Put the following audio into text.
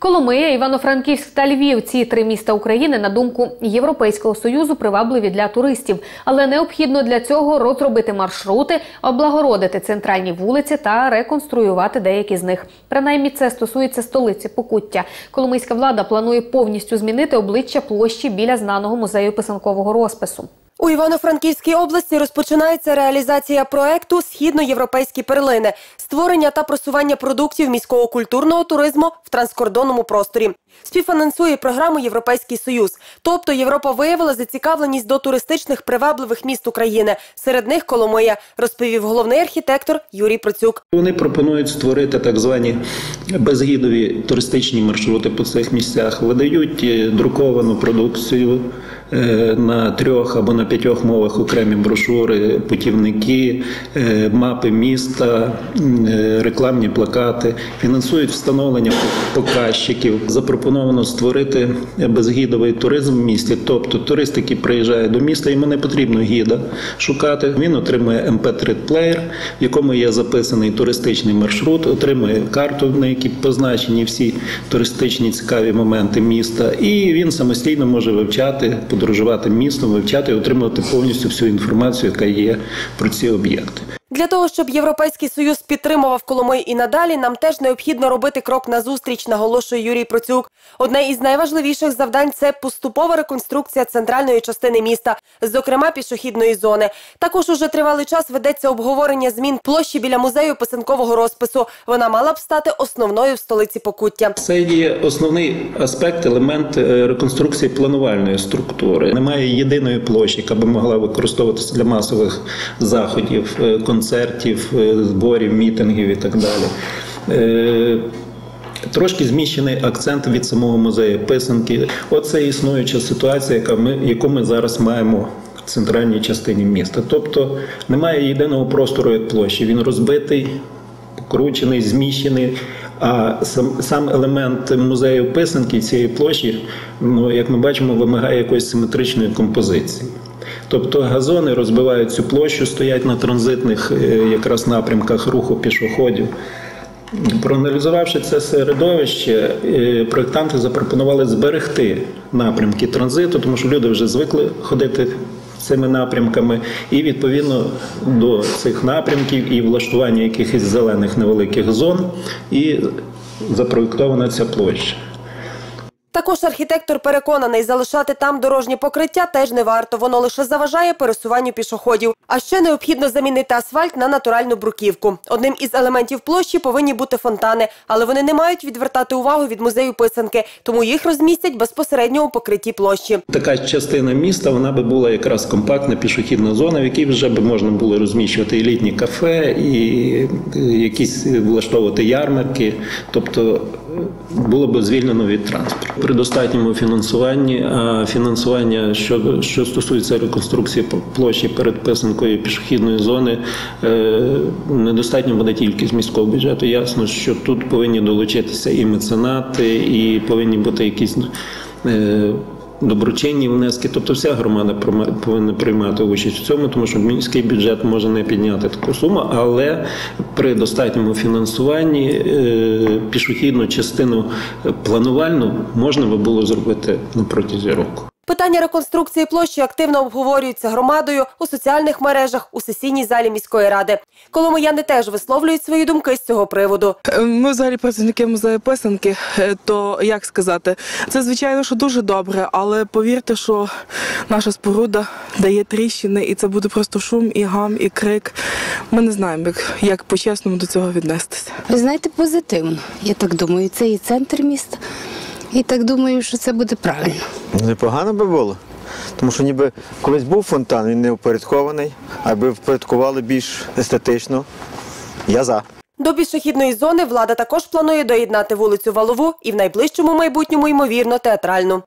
Коломия, Івано-Франківськ та Львів ці три міста України на думку Європейського союзу привабливі для туристів, але необхідно для цього розробити маршрути, облагородити центральні вулиці та реконструювати деякі з них. Принаймні, це стосується столиці Покуття. Коломийська влада планує повністю змінити обличчя площі біля знаного музею писанкового розпису. У Івано-Франківській області розпочинається реалізація проекту Східноєвропейські перлини, створення та просування продуктів міського культурного туризму в транскордонному просторі. Співфінансує програму Європейський Союз. Тобто Європа виявила зацікавленість до туристичних привабливих міст України. Серед них Коломия, розповів головний архітектор Юрій Процюк. Вони пропонують створити так звані безгідові туристичні маршрути по цих місцях, видають е, друковану продукцію на трьох або на п'ятьох мовах окремі брошури, путівники, е, мапи міста, е, рекламні плакати, фінансують встановлення показчиків. Запропоновано створити безгідовий туризм в місті. Тобто турист, який приїжджає до міста, йому не потрібно гіда шукати. Він отримує mp3 плеєр, в якому є записаний туристичний маршрут, отримує карту, на якій позначені всі туристичні цікаві моменти міста, і він самостійно може вивчати, подорожувати містом, вивчати і отримувати повністю всю інформацію, яка є про ці об'єкти. Для того, щоб Європейський Союз підтримував Коломий і надалі, нам теж необхідно робити крок назустріч, наголошує Юрій Процюк. Одне із найважливіших завдань це поступова реконструкція центральної частини міста, зокрема пішохідної зони. Також уже тривалий час ведеться обговорення змін площі біля музею писанкового розпису. Вона мала б стати основною в столиці Покуття. Це є основний аспект, елемент е, реконструкції планувальної структури. Немає єдиної площі, яка би могла використовуватися для масових заходів, е, концертів, е, зборів, мітингів і так далі. Е, Трошки зміщений акцент від самого музею писанки. Оце існуюча ситуація, яка ми, яку ми зараз маємо в центральній частині міста. Тобто немає єдиного простору як площі. Він розбитий, покручений, зміщений. А сам, сам елемент музею писанки цієї площі, ну, як ми бачимо, вимагає якоїсь симетричної композиції. Тобто газони розбивають цю площу, стоять на транзитних е, якраз напрямках руху пішоходів. Проаналізувавши це середовище, е, проєктанти запропонували зберегти напрямки транзиту, тому що люди вже звикли ходити цими напрямками, і відповідно до цих напрямків і влаштування якихось зелених невеликих зон, і запроєктована ця площа. Також архітектор переконаний, залишати там дорожнє покриття теж не варто. Воно лише заважає пересуванню пішоходів. А ще необхідно замінити асфальт на натуральну бруківку. Одним із елементів площі повинні бути фонтани, але вони не мають відвертати увагу від музею писанки, тому їх розмістять безпосередньо у покритті площі. Така частина міста вона би була якраз компактна пішохідна зона, в якій вже би можна було розміщувати і літні кафе, і е, якісь влаштовувати ярмарки, тобто було б звільнено від транспорту. При достатньому фінансуванні, а фінансування, що, що стосується реконструкції площі перед писанкою пішохідної зони, е, недостатньо буде тільки з міського бюджету. Ясно, що тут повинні долучитися і меценати, і повинні бути якісь. Доброчинні внески, тобто вся громада повинна приймати участь в цьому, тому що міський бюджет може не підняти таку суму, але при достатньому фінансуванні е, пішохідну частину планувальну можна би було зробити на протязі року. Питання реконструкції площі активно обговорюються громадою у соціальних мережах у сесійній залі міської ради. Коломияни теж висловлюють свої думки з цього приводу. Е, Ми взагалі працівники музею писанки, е, то як сказати, це звичайно, що дуже добре, але повірте, що наша споруда дає тріщини, і це буде просто шум, і гам, і крик. Ми не знаємо, як, як по-чесному до цього віднестися. Ви знаєте, позитивно. Я так думаю, це і центр міста. І так думаю, що це буде правильно. Непогано би було. Тому що ніби колись був фонтан, він не упорядкований, аби впорядкували більш естетично. Я за. До пішохідної зони влада також планує доєднати вулицю Валову і в найближчому майбутньому, ймовірно, театральну.